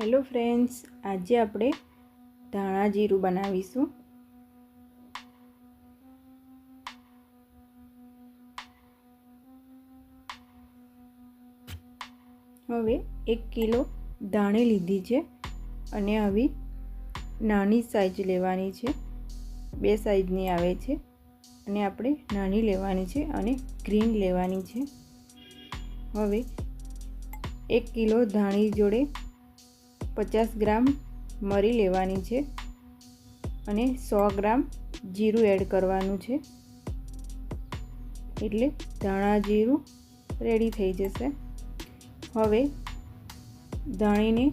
Hello friends, આજે આપણે ધાણા જીરું બનાવીશું. હવે એક કિલો ધાણી લીધી છે અને આવી નાની સાઈઝ લેવાની છે. બે સાઈઝની આવે છે અને આપણે નાની લેવાની છે અને ગ્રીન લેવાની છે. હવે એક કિલો ધાણી જોડે પચાસ ગ્રામ મરી લેવાની છે અને સો ગ્રામ જીરું એડ કરવાનું છે. એટલે ધાણા જીરું રેડી થઈ જશે. હવે ધાણીને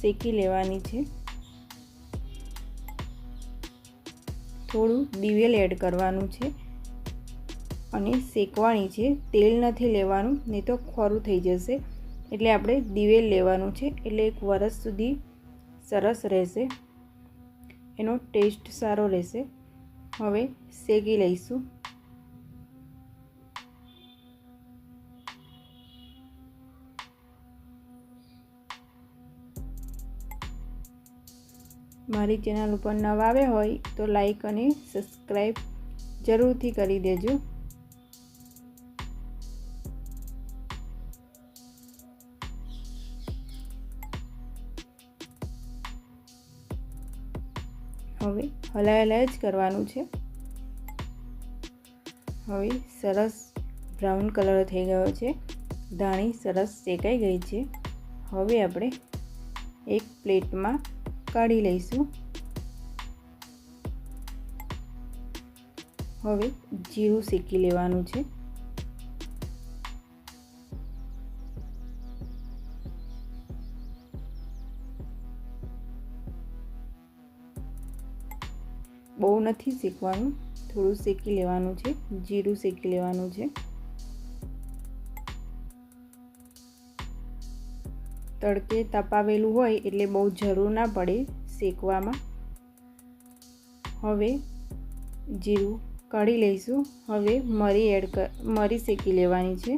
શેકી લેવાની છે. થોડું દિવેલ એડ કરવાનું છે અને શેકવાની છે. તેલ નથી લેવાનું, નહીં તો ખોરું થઈ જશે. એટલે આપણે દિવેલ લેવાનું છે. એટલે એક વરસ સુધી સરસ રહેશે. એનો ટેસ્ટ સારો રહેશે. હવે શેકી લઈશું. મારી ચેનલ ઉપર નવા આવ્યા હોય તો લાઈક અને સબસ્ક્રાઈબ જરૂરથી કરી દેજો. હવે હલાય હલાય જ કરવાનું છે. હવે સરસ બ્રાઉન કલર થઈ ગયો છે. ધાણી સરસ શેકાઈ ગઈ છે. હવે આપણે એક પ્લેટમાં કાઢી લઈશું. હવે જીરું શેકી લેવાનું છે. બહુ નથી શેકવાનું થોડું શેકી લેવાનું છે, જીરું શેકી લેવાનું છે. તડકે તપાવેલું હોય એટલે બહુ જરૂર ના પડે શેકવામાં હવે જીરું કાઢી લઈશું, હવે મરી એડ મરી શેકી લેવાની છે.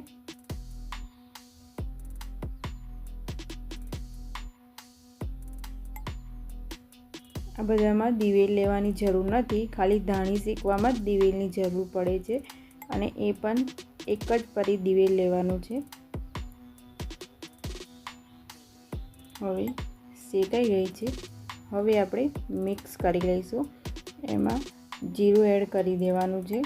આ બધામાં દિવેલ લેવાની જરૂર નથી. ખાલી ધાણી શેકવામાં જ દિવેલની જરૂર પડે છે અને એ પણ એક જ પરી દિવેલ લેવાનું છે. હવે શેકાઈ ગઈ છે. હવે આપણે મિક્સ કરી લઈશું. એમાં જીરું એડ કરી દેવાનું છે.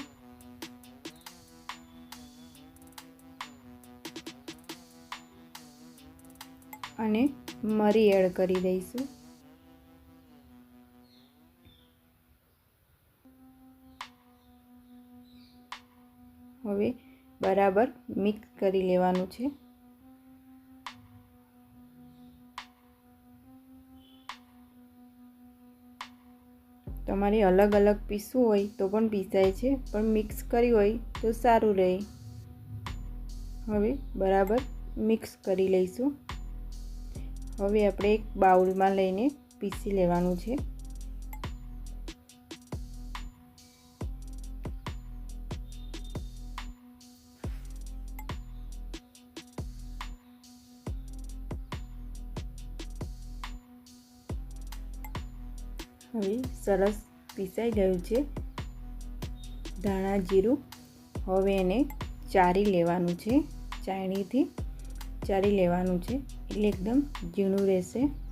અને મરી એડ કરી દઈશું. હવે બરાબર મિક્સ કરી લેવાનું છે. તમારે અલગ અલગ પીસવું હોય તો પણ પીસાય છે, પણ મિક્સ કરી હોય તો સારું રહે. હવે બરાબર મિક્સ કરી લઈશું. હવે આપણે એક બાઉલમાં લઈને પીસી લેવાનું છે. હવે સરસ પીસાઈ ગયું છે. ધાણા જીરું હવે એને ચારી લેવાનું છે. ચાયણીથી ચારી લેવાનું છે. એટલે એકદમ ઝીણું રહેશે.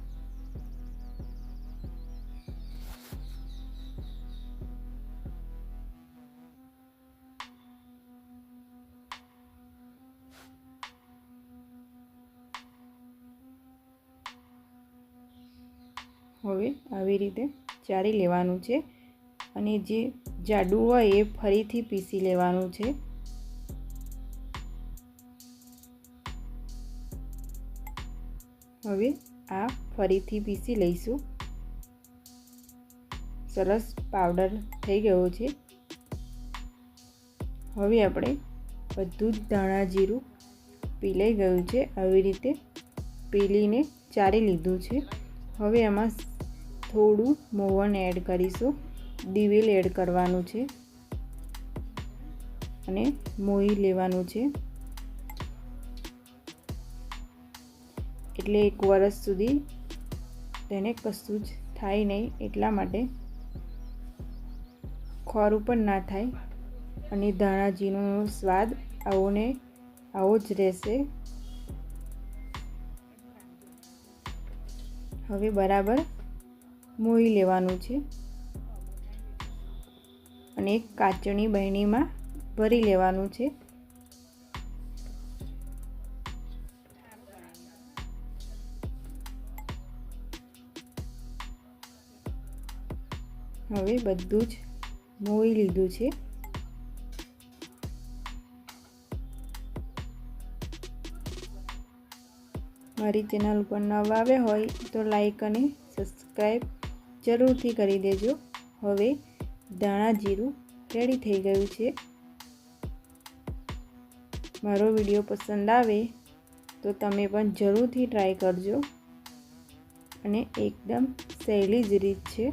હવે આવી રીતે ચારી લેવાનું છે. અને જે જાડું હોય એ ફરીથી પીસી લેવાનું છે. હવે આ ફરીથી પીસી લઈશું. સરસ પાવડર થઈ ગયો છે. હવે આપણે બધું જ ધાણા જીરું પીલાઈ ગયું છે. આવી રીતે પીલીને ચારી લીધું છે. હવે એમાં થોડું મોવન એડ કરીશું. દિવેલ એડ કરવાનું છે. અને મોઈ લેવાનું છે. એટલે એક વરસ સુધી તેને કશું જ થાય નહીં એટલા માટે ખોરું પણ ના થાય અને ધાણાજીનો સ્વાદ આવો ને આવો જ રહેશે. હવે બરાબર મોઈ લેવાનું છે. અને એક કાચણી બહેણીમાં ભરી લેવાનું છે. હવે બધું જ મોઈ લીધું છે. મારી ચેનલ ઉપર નવા આવ્યા હોય તો લાઈક અને સબસ્ક્રાઈબ જરૂરથી કરી દેજો. હવે ધાણા જીરું રેડી થઈ ગયું છે. મારો વીડિયો પસંદ આવે તો તમે પણ જરૂરથી ટ્રાય કરજો. અને એકદમ સહેલી જ રીત છે.